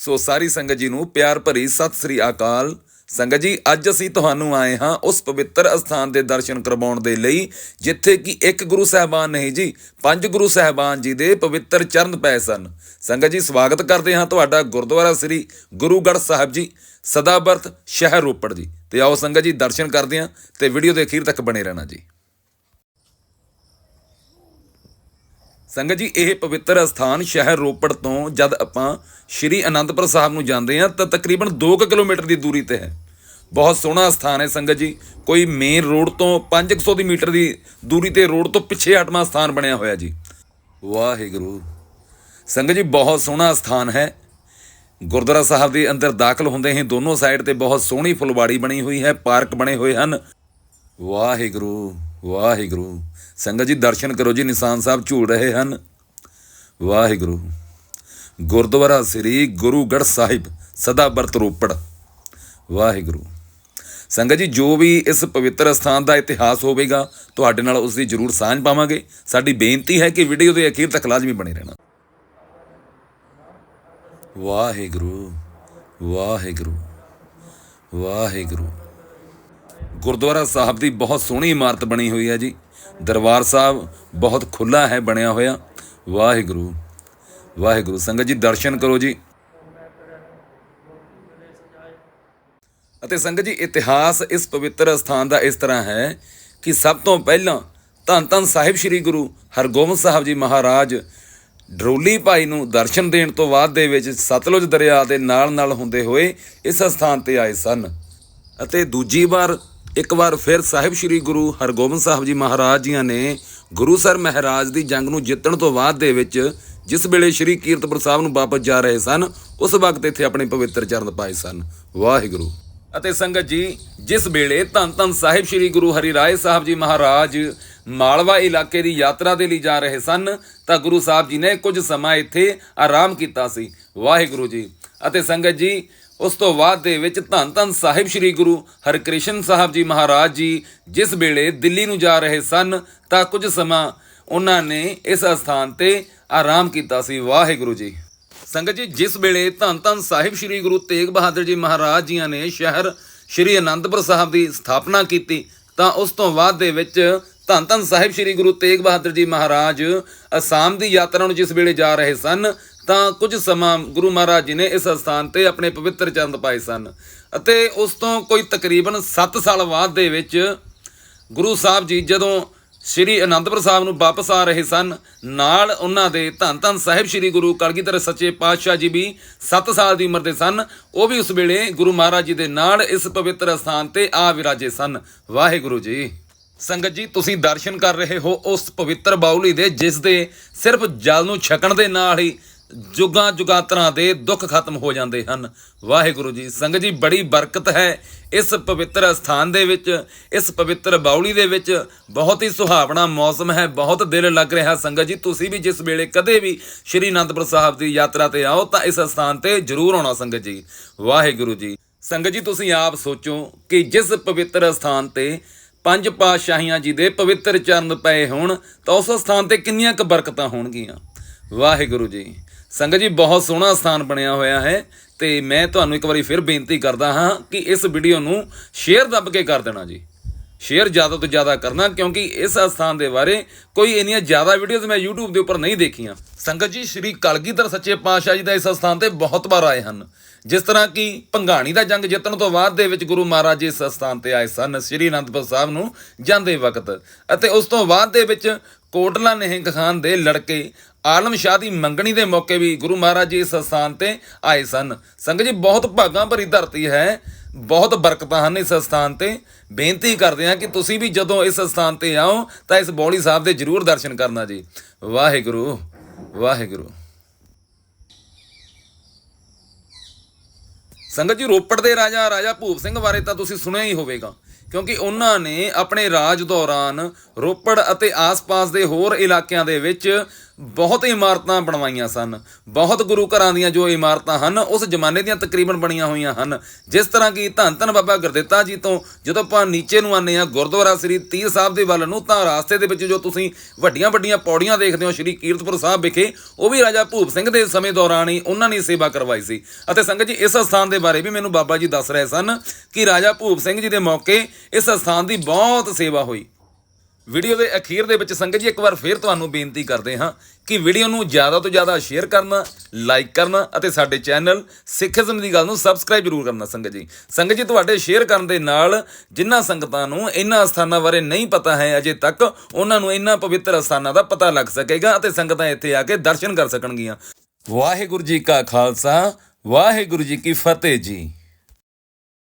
ਸੋ ਸਾਰੀ ਸੰਗਤ ਜੀ ਨੂੰ ਪਿਆਰ ਭਰੀ ਸਤਿ ਸ੍ਰੀ ਅਕਾਲ। ਸੰਗਤ ਜੀ, ਅੱਜ ਅਸੀਂ ਤੁਹਾਨੂੰ ਆਏ ਹਾਂ ਉਸ ਪਵਿੱਤਰ ਅਸਥਾਨ ਦੇ ਦਰਸ਼ਨ ਕਰਵਾਉਣ ਦੇ ਲਈ, ਜਿੱਥੇ ਕਿ ਇੱਕ ਗੁਰੂ ਸਾਹਿਬਾਨ ਨਹੀਂ ਜੀ, ਪੰਜ ਗੁਰੂ ਸਾਹਿਬਾਨ ਜੀ ਦੇ ਪਵਿੱਤਰ ਚਰਨ ਪਏ ਸਨ। ਸੰਗਤ ਜੀ, ਸਵਾਗਤ ਕਰਦੇ ਹਾਂ ਤੁਹਾਡਾ ਗੁਰਦੁਆਰਾ ਸ੍ਰੀ ਗੁਰੂਗੜ੍ਹ ਸਾਹਿਬ ਜੀ, ਸਦਾਬਰਤ ਸ਼ਹਿਰ ਰੋਪੜ ਜੀ। ਤੇ ਆਓ ਸੰਗਤ ਜੀ, ਦਰਸ਼ਨ ਕਰਦੇ ਹਾਂ ਤੇ ਵੀਡੀਓ ਦੇ ਅਖੀਰ ਤੱਕ ਬਣੇ ਰਹਿਣਾ ਜੀ। ਸੰਗਤ ਜੀ, ਇਹ ਪਵਿੱਤਰ ਅਸਥਾਨ ਸ਼ਹਿਰ ਰੋਪੜ ਤੋਂ ਜਦ ਆਪਾਂ ਸ਼੍ਰੀ ਅਨੰਦਪੁਰ ਸਾਹਿਬ ਨੂੰ ਜਾਂਦੇ ਹਾਂ, ਤਾਂ ਤਕਰੀਬਨ 2 ਕਿਲੋਮੀਟਰ ਦੀ ਦੂਰੀ ਤੇ ਹੈ। ਬਹੁਤ ਸੋਹਣਾ ਸਥਾਨ ਹੈ ਸੰਗਤ ਜੀ। ਕੋਈ ਮੇਨ ਰੋਡ ਤੋਂ 500 ਦੀ ਮੀਟਰ ਦੀ ਦੂਰੀ ਤੇ ਰੋਡ ਤੋਂ ਪਿੱਛੇ ਹਟਵਾਂ ਸਥਾਨ ਬਣਿਆ ਹੋਇਆ ਜੀ। ਵਾਹਿਗੁਰੂ। ਸੰਗਤ ਜੀ, ਬਹੁਤ ਸੋਹਣਾ ਸਥਾਨ ਹੈ। ਗੁਰਦੁਆਰਾ ਸਾਹਿਬ ਦੇ ਅੰਦਰ ਦਾਖਲ ਹੁੰਦੇ ਹੀ ਦੋਨੋਂ ਸਾਈਡ ਤੇ ਬਹੁਤ ਸੋਹਣੀ ਫੁਲਵਾੜੀ ਬਣੀ ਹੋਈ ਹੈ, ਪਾਰਕ ਬਣੇ ਹੋਏ ਹਨ। ਵਾਹਿਗੁਰੂ। ਵਾਹਿਗੁਰੂ। ਸੰਗਤ ਜੀ, ਦਰਸ਼ਨ ਕਰੋ ਜੀ, ਨਿਸ਼ਾਨ ਸਾਹਿਬ ਝੂਲ ਰਹੇ ਹਨ। ਵਾਹਿਗੁਰੂ। ਗੁਰਦੁਆਰਾ ਸ੍ਰੀ ਗੁਰੂਗੜ੍ਹ ਸਾਹਿਬ, ਸਦਾ ਬਰਤ ਰੋਪੜ। ਵਾਹਿਗੁਰੂ। ਸੰਗਤ ਜੀ, ਜੋ ਵੀ ਇਸ ਪਵਿੱਤਰ ਸਥਾਨ ਦਾ ਇਤਿਹਾਸ ਹੋਵੇਗਾ, ਤੁਹਾਡੇ ਨਾਲ ਉਸ ਦੀ ਜ਼ਰੂਰ ਸਾਂਝ ਪਾਵਾਂਗੇ। ਸਾਡੀ ਬੇਨਤੀ ਹੈ ਕਿ ਵੀਡੀਓ ਦੇ ਅਖੀਰ ਤੱਕ ਲਾਜ਼ਮੀ ਬਣੇ ਰਹਿਣਾ। ਵਾਹਿਗੁਰੂ। ਵਾਹਿਗੁਰੂ। ਵਾਹਿਗੁਰੂ। ਗੁਰਦੁਆਰਾ ਸਾਹਿਬ ਦੀ ਬਹੁਤ ਸੋਹਣੀ ਇਮਾਰਤ ਬਣੀ ਹੋਈ ਹੈ ਜੀ। ਦਰਬਾਰ ਸਾਹਿਬ ਬਹੁਤ ਖੁੱਲਾ ਹੈ, ਬਣਿਆ ਹੋਇਆ। ਵਾਹਿਗੁਰੂ ਵਾਹਿਗੁਰੂ, ਸੰਗਤ ਜੀ, ਦਰਸ਼ਨ ਕਰੋ ਜੀ। ਅਤੇ ਸੰਗਤ ਜੀ, ਇਤਿਹਾਸ ਇਸ ਪਵਿੱਤਰ ਸਥਾਨ ਦਾ ਇਸ ਤਰ੍ਹਾਂ ਹੈ ਕਿ ਸਭ ਤੋਂ ਪਹਿਲਾਂ ਧੰਨ ਧੰਨ ਸਾਹਿਬ ਸ੍ਰੀ ਗੁਰੂ ਹਰਗੋਬਿੰਦ ਸਾਹਿਬ ਜੀ ਮਹਾਰਾਜ ਡਰੋਲੀ ਭਾਈ ਨੂੰ ਦਰਸ਼ਨ ਦੇਣ ਤੋਂ ਬਾਅਦ ਦੇ ਵਿੱਚ ਸਤਲੁਜ ਦਰਿਆ ਦੇ ਨਾਲ ਨਾਲ ਹੁੰਦੇ ਹੋਏ ਇਸ ਸਥਾਨ ਤੇ ਆਏ ਸਨ। ਅਤੇ ਦੂਜੀ ਵਾਰ ਇੱਕ ਵਾਰ ਫਿਰ ਸਾਹਿਬ ਸ੍ਰੀ ਗੁਰੂ ਹਰਗੋਬਿੰਦ ਸਾਹਿਬ ਜੀ ਮਹਾਰਾਜ ਜੀਆਂ ਨੇ ਗੁਰੂ ਗੁਰੂਸਰ ਮਹਾਰਾਜ ਦੀ ਜੰਗ ਨੂੰ ਜਿੱਤਣ ਤੋਂ ਬਾਅਦ ਦੇ ਵਿੱਚ ਜਿਸ ਵੇਲੇ ਸ੍ਰੀ ਕੀਰਤਪੁਰ ਸਾਹਿਬ ਨੂੰ ਵਾਪਸ ਜਾ ਰਹੇ ਸਨ, ਉਸ ਵਕਤ ਇੱਥੇ ਆਪਣੇ ਪਵਿੱਤਰ ਚਰਨ ਪਾਏ ਸਨ। ਵਾਹਿਗੁਰੂ। ਅਤੇ ਸੰਗਤ ਜੀ, ਜਿਸ ਵੇਲੇ ਧੰਨ ਧੰਨ ਸਾਹਿਬ ਸ੍ਰੀ ਗੁਰੂ ਹਰੀ ਰਾਏ ਸਾਹਿਬ ਜੀ ਮਹਾਰਾਜ ਮਾਲਵਾ ਇਲਾਕੇ ਦੀ ਯਾਤਰਾ ਦੇ ਲਈ ਜਾ ਰਹੇ ਸਨ, ਤਾਂ ਗੁਰੂ ਸਾਹਿਬ ਜੀ ਨੇ ਕੁਝ ਸਮਾਂ ਇੱਥੇ ਆਰਾਮ ਕੀਤਾ ਸੀ। ਵਾਹਿਗੁਰੂ ਜੀ। ਅਤੇ ਸੰਗਤ ਜੀ ਉਸ ਤੋਂ ਬਾਅਦ ਦੇ ਵਿੱਚ ਧੰਨ ਧੰਨ ਸਾਹਿਬ ਸ੍ਰੀ ਗੁਰੂ ਹਰਕ੍ਰਿਸ਼ਨ ਸਾਹਿਬ ਜੀ ਮਹਾਰਾਜ ਜੀ, ਜਿਸ ਵੇਲੇ ਦਿੱਲੀ ਨੂੰ ਜਾ ਰਹੇ ਸਨ, ਤਾਂ ਕੁਝ ਸਮਾਂ ਉਹਨਾਂ ਨੇ ਇਸ ਸਥਾਨ ਤੇ ਆਰਾਮ ਕੀਤਾ ਸੀ। ਵਾਹਿਗੁਰੂ ਜੀ। ਸੰਗਤ ਜੀ, ਜਿਸ ਵੇਲੇ ਧੰਨ ਧੰਨ ਸਾਹਿਬ ਸ੍ਰੀ ਗੁਰੂ ਤੇਗ ਬਹਾਦਰ ਜੀ ਮਹਾਰਾਜ ਜੀਆਂ ਨੇ ਸ਼ਹਿਰ ਸ੍ਰੀ ਅਨੰਦਪੁਰ ਸਾਹਿਬ ਦੀ ਸਥਾਪਨਾ ਕੀਤੀ, ਤਾਂ ਉਸ ਤੋਂ ਬਾਅਦ ਦੇ ਵਿੱਚ ਧੰਨ ਧੰਨ ਸਾਹਿਬ ਸ੍ਰੀ ਗੁਰੂ ਤੇਗ ਬਹਾਦਰ ਜੀ ਮਹਾਰਾਜ ਅਸਾਮ ਦੀ ਯਾਤਰਾ ਨੂੰ ਜਿਸ ਵੇਲੇ ਜਾ ਰਹੇ ਸਨ ਤਾਂ ਕੁਝ ਸਮਾਂ ਗੁਰੂ ਮਹਾਰਾਜ ਜੀ ਨੇ ਇਸ ਸਥਾਨ ਤੇ ਆਪਣੇ ਪਵਿੱਤਰ ਚੰਦ ਪਾਏ ਸਨ ਅਤੇ ਉਸ ਤੋਂ ਕੋਈ ਤਕਰੀਬਨ 7 ਸਾਲ ਬਾਅਦ ਦੇ ਵਿੱਚ ਗੁਰੂ ਸਾਹਿਬ ਜੀ ਜਦੋਂ ਸ੍ਰੀ ਅਨੰਦਪੁਰ ਸਾਹਿਬ ਨੂੰ ਵਾਪਸ ਆ ਰਹੇ ਸਨ, ਨਾਲ ਉਹਨਾਂ ਦੇ ਧੰਨ ਧੰਨ ਸਾਹਿਬ ਸ੍ਰੀ ਗੁਰੂ ਕਲਗੀਧਰ ਸੱਚੇ ਪਾਤਸ਼ਾਹ ਜੀ ਵੀ 7 ਸਾਲ ਦੀ ਉਮਰ ਦੇ ਸਨ, ਉਹ ਵੀ ਉਸ ਵੇਲੇ ਗੁਰੂ ਮਹਾਰਾਜ ਜੀ ਦੇ ਨਾਲ ਇਸ ਪਵਿੱਤਰ ਸਥਾਨ ਤੇ ਆ ਵਿਰਾਜੇ ਸਨ। ਵਾਹਿਗੁਰੂ ਜੀ। ਸੰਗਤ ਜੀ, ਤੁਸੀਂ ਦਰਸ਼ਨ ਕਰ ਰਹੇ ਹੋ ਉਸ ਪਵਿੱਤਰ ਬਾਉਲੀ ਦੇ, ਜਿਸ ਦੇ ਸਿਰਫ ਜਲ ਨੂੰ ਛਕਣ ਦੇ ਨਾਲ ਹੀ ਜੁਗਾਂ ਜੁਗਾਤਰਾਂ ਦੇ ਦੁੱਖ ਖਤਮ ਹੋ ਜਾਂਦੇ ਹਨ। ਵਾਹਿਗੁਰੂ ਜੀ, ਸੰਗਤ ਜੀ, ਬੜੀ ਬਰਕਤ ਹੈ ਇਸ ਪਵਿੱਤਰ ਸਥਾਨ ਦੇ ਵਿੱਚ, ਇਸ ਪਵਿੱਤਰ ਬਾਉਲੀ ਦੇ ਵਿੱਚ। ਬਹੁਤ ਹੀ ਸੁਹਾਵਣਾ ਮੌਸਮ ਹੈ, ਬਹੁਤ ਦਿਲ ਲੱਗ ਰਿਹਾ ਸੰਗਤ ਜੀ। ਤੁਸੀਂ ਵੀ ਜਿਸ ਵੇਲੇ ਕਦੇ ਵੀ ਸ਼੍ਰੀ ਅਨੰਦਪੁਰ ਸਾਹਿਬ ਦੀ ਯਾਤਰਾ ਤੇ ਆਓ ਤਾਂ ਇਸ ਸਥਾਨ ਤੇ ਜ਼ਰੂਰ ਆਉਣਾ ਸੰਗਤ ਜੀ। ਵਾਹਿਗੁਰੂ ਜੀ, ਸੰਗਤ ਜੀ, ਤੁਸੀਂ ਆਪ ਸੋਚੋ ਕਿ ਜਿਸ ਪਵਿੱਤਰ ਸਥਾਨ ਤੇ ਪੰਜ ਪਾਤਸ਼ਾਹੀਆਂ ਜੀ ਦੇ ਪਵਿੱਤਰ ਚਰਨ ਪਏ ਹੋਣ, ਤਾਂ ਉਸ ਸਥਾਨ ਤੇ ਕਿੰਨੀਆਂ ਕੁ ਬਰਕਤਾਂ ਹੋਣਗੀਆਂ। ਵਾਹਿਗੁਰੂ ਜੀ ਸੰਗਤ ਜੀ, ਬਹੁਤ ਸੋਹਣਾ ਸਥਾਨ ਬਣਿਆ ਹੋਇਆ ਹੈ ਤੇ ਮੈਂ ਤੁਹਾਨੂੰ ਇੱਕ ਵਾਰੀ ਫਿਰ ਬੇਨਤੀ ਕਰਦਾ ਹਾਂ ਕਿ ਇਸ ਵੀਡੀਓ ਨੂੰ ਸ਼ੇਅਰ ਦੱਬ ਕੇ ਕਰ ਦੇਣਾ ਜੀ। ਸ਼ੇਅਰ ਜ਼ਿਆਦਾ ਤੋਂ ਜ਼ਿਆਦਾ ਕਰਨਾ ਕਿਉਂਕਿ ਇਸ ਸਥਾਨ ਦੇ ਬਾਰੇ ਕੋਈ ਇੰਨੀਆਂ ਜ਼ਿਆਦਾ ਵੀਡੀਓਜ਼ ਮੈਂ YouTube ਦੇ ਉੱਪਰ ਨਹੀਂ ਦੇਖੀਆਂ। ਸੰਗਤ ਜੀ, ਸ੍ਰੀ ਕਲਗੀਧਰ ਸੱਚੇ ਪਾਤਸ਼ਾਹ ਜੀ ਦਾ ਇਸ ਸਥਾਨ ਤੇ ਬਹੁਤ ਵਾਰ ਆਏ ਹਨ। ਜਿਸ ਤਰ੍ਹਾਂ ਕਿ ਭੰਗਾਣੀ ਦਾ ਜੰਗ ਜਿੱਤਣ ਤੋਂ ਬਾਅਦ ਦੇ ਵਿੱਚ ਗੁਰੂ ਮਹਾਰਾਜ ਜੀ ਇਸ ਸਥਾਨ ਤੇ ਆਏ ਸਨ, ਸ੍ਰੀ ਅਨੰਦਪੁਰ ਸਾਹਿਬ ਨੂੰ ਜਾਂਦੇ ਵਕਤ ਅਤੇ ਉਸ ਤੋਂ ਬਾਅਦ ਦੇ ਵਿੱਚ ਕੋਟਲਾ ਨਿਹੰਗ ਖਾਨ ਦੇ ਲੜਕੇ ਆਲਮ ਸ਼ਾਹ ਦੀ ਮੰਗਣੀ ਦੇ ਮੌਕੇ ਵੀ ਗੁਰੂ ਮਹਾਰਾਜ ਜੀ ਇਸ ਸਥਾਨ ਤੇ ਆਏ ਸਨ। ਸੰਗਤ ਜੀ, ਬਹੁਤ ਭਾਗਾਂ ਭਰੀ ਧਰਤੀ ਹੈ। ਬਹੁਤ ਬਰਕਤਾਂ ਹਨ ਇਸ ਸਥਾਨ ਤੇ। ਬੇਨਤੀ ਕਰਦੇ ਹਾਂ ਕਿ ਤੁਸੀਂ ਵੀ ਜਦੋਂ ਇਸ ਸਥਾਨ ਤੇ ਆਓ, ਤਾਂ ਇਸ ਬੌਲੀ ਸਾਹਿਬ ਦੇ ਜਰੂਰ ਦਰਸ਼ਨ ਕਰਨਾ ਜੀ। ਵਾਹਿਗੁਰੂ ਵਾਹਿਗੁਰੂ। ਸੰਗਤ ਜੀ, ਰੋਪੜ ਦੇ ਰਾਜਾ ਰਾਜਾ ਭੂਪ ਸਿੰਘ ਬਾਰੇ ਤਾਂ ਤੁਸੀਂ ਸੁਣਿਆ ਹੀ ਹੋਵੇਗਾ। ਕਿਉਂਕਿ ਉਹਨਾਂ ਨੇ ਆਪਣੇ ਰਾਜ ਦੌਰਾਨ ਰੋਪੜ ਅਤੇ ਆਸ-ਪਾਸ ਦੇ ਹੋਰ ਇਲਾਕਿਆਂ ਦੇ ਵਿੱਚ ਬਹੁਤ ਇਮਾਰਤਾਂ ਬਣਵਾਈਆਂ ਸਨ। ਬਹੁਤ ਗੁਰੂ ਘਰਾਂ ਦੀਆਂ ਜੋ ਇਮਾਰਤਾਂ ਹਨ, ਉਸ ਜ਼ਮਾਨੇ ਦੀਆਂ ਤਕਰੀਬਨ ਬਣੀਆਂ ਹੋਈਆਂ ਹਨ। ਜਿਸ ਤਰ੍ਹਾਂ ਕਿ ਧੰਨ ਧੰਨ ਬਾਬਾ ਗੁਰਦਿੱਤਾ ਜੀ ਤੋਂ ਜਦੋਂ ਆਪਾਂ ਨੀਚੇ ਨੂੰ ਆਨੇ ਆ ਗੁਰਦੁਆਰਾ ਸ੍ਰੀ ਤੀਰ ਸਾਹਿਬ ਦੇ ਵੱਲ ਨੂੰ, ਤਾਂ ਰਾਸਤੇ ਦੇ ਵਿੱਚ ਜੋ ਤੁਸੀਂ ਵੱਡੀਆਂ ਵੱਡੀਆਂ ਪੌੜੀਆਂ ਦੇਖਦੇ ਹੋ, ਸ੍ਰੀ ਕੀਰਤਪੁਰ ਸਾਹਿਬ ਵਿਖੇ, ਉਹ ਵੀ ਰਾਜਾ ਭੂਪ ਸਿੰਘ ਦੇ ਸਮੇਂ ਦੌਰਾਨ ਹੀ ਉਹਨਾਂ ਨੇ ਸੇਵਾ ਕਰਵਾਈ ਸੀ। ਅਤੇ ਸੰਗਤ ਜੀ, ਇਸ ਸਥਾਨ ਦੇ ਬਾਰੇ ਵੀ ਮੈਨੂੰ ਬਾਬਾ ਜੀ ਦੱਸ ਰਹੇ ਸਨ ਕਿ ਰਾਜਾ ਭੂਪ ਸਿੰਘ ਜੀ ਦੇ ਮੌਕੇ ਇਸ ਸਥਾਨ ਦੀ ਬਹੁਤ ਸੇਵਾ ਹੋਈ। ਵੀਡੀਓ ਦੇ ਅਖੀਰ ਦੇ ਵਿੱਚ ਸੰਗਤ ਜੀ ਇੱਕ ਵਾਰ ਫੇਰ ਤੁਹਾਨੂੰ ਬੇਨਤੀ ਕਰਦੇ ਹਾਂ ਕਿ ਵੀਡੀਓ ਨੂੰ ਜ਼ਿਆਦਾ ਤੋਂ ਜ਼ਿਆਦਾ ਸ਼ੇਅਰ ਕਰਨਾ ਲਾਈਕ ਕਰਨਾ ਅਤੇ ਸਾਡੇ ਚੈਨਲ ਸਿੱਖੀਜ਼ਮ ਦੀ ਗੱਲ ਨੂੰ ਸਬਸਕ੍ਰਾਈਬ ਜ਼ਰੂਰ ਕਰਨਾ ਸੰਗਤ ਜੀ। ਸੰਗਤ ਜੀ, ਤੁਹਾਡੇ ਸ਼ੇਅਰ ਕਰਨ ਦੇ ਨਾਲ ਜਿਨ੍ਹਾਂ ਸੰਗਤਾਂ ਨੂੰ ਇਹਨਾਂ ਸਥਾਨਾਂ ਬਾਰੇ ਨਹੀਂ ਪਤਾ ਹੈ ਅਜੇ ਤੱਕ, ਉਹਨਾਂ ਨੂੰ ਇਹਨਾਂ ਪਵਿੱਤਰ ਸਥਾਨਾਂ ਦਾ ਪਤਾ ਲੱਗ ਸਕੇਗਾ ਅਤੇ ਸੰਗਤਾਂ ਇੱਥੇ ਆ ਕੇ ਦਰਸ਼ਨ ਕਰ ਸਕਣਗੀਆਂ। ਵਾਹਿਗੁਰੂ ਜੀ ਕਾ ਖਾਲਸਾ, ਵਾਹਿਗੁਰੂ ਜੀ ਕੀ ਫਤਿਹ ਜੀ।